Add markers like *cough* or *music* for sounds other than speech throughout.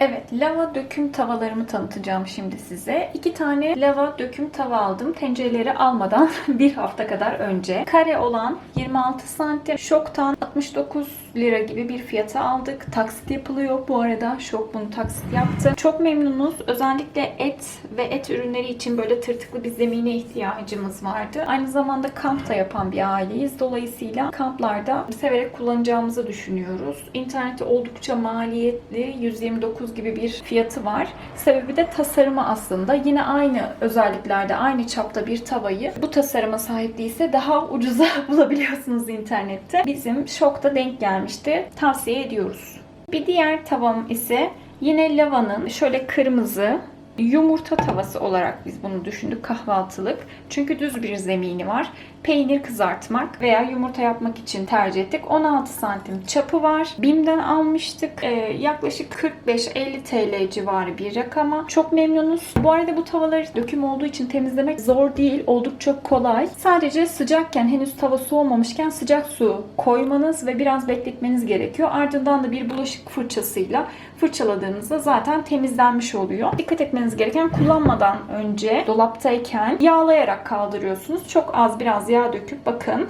Evet, lava döküm tavalarımı tanıtacağım şimdi size. İki tane lava döküm tava aldım. Tencereleri almadan *laughs* bir hafta kadar önce. Kare olan 26 santim. Şok'tan 69 lira gibi bir fiyata aldık. Taksit yapılıyor bu arada. Şok bunu taksit yaptı. Çok memnunuz. Özellikle et ve et ürünleri için böyle tırtıklı bir zemine ihtiyacımız vardı. Aynı zamanda kamp da yapan bir aileyiz. Dolayısıyla kamplarda severek kullanacağımızı düşünüyoruz. İnternette oldukça maliyetli 129 gibi bir fiyatı var. Sebebi de tasarımı aslında. Yine aynı özelliklerde, aynı çapta bir tavayı bu tasarıma sahip değilse daha ucuza *laughs* bulabiliyorsunuz internette. Bizim şokta denk gelmişti. Tavsiye ediyoruz. Bir diğer tavam ise yine lavanın şöyle kırmızı yumurta tavası olarak biz bunu düşündük kahvaltılık. Çünkü düz bir zemini var. Peynir kızartmak veya yumurta yapmak için tercih ettik. 16 santim çapı var. BİM'den almıştık. Ee, yaklaşık 45-50 TL civarı bir rakama. Çok memnunuz. Bu arada bu tavaları döküm olduğu için temizlemek zor değil. Oldukça kolay. Sadece sıcakken henüz tava soğumamışken sıcak su koymanız ve biraz bekletmeniz gerekiyor. Ardından da bir bulaşık fırçasıyla fırçaladığınızda zaten temizlenmiş oluyor. Dikkat etmeniz gereken kullanmadan önce dolaptayken yağlayarak kaldırıyorsunuz. Çok az biraz yağ döküp bakın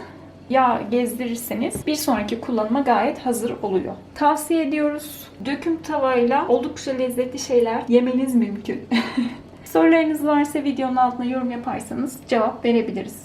yağ gezdirirseniz bir sonraki kullanıma gayet hazır oluyor. Tavsiye ediyoruz. Döküm tavayla oldukça lezzetli şeyler yemeniz mümkün. *laughs* Sorularınız varsa videonun altına yorum yaparsanız cevap verebiliriz.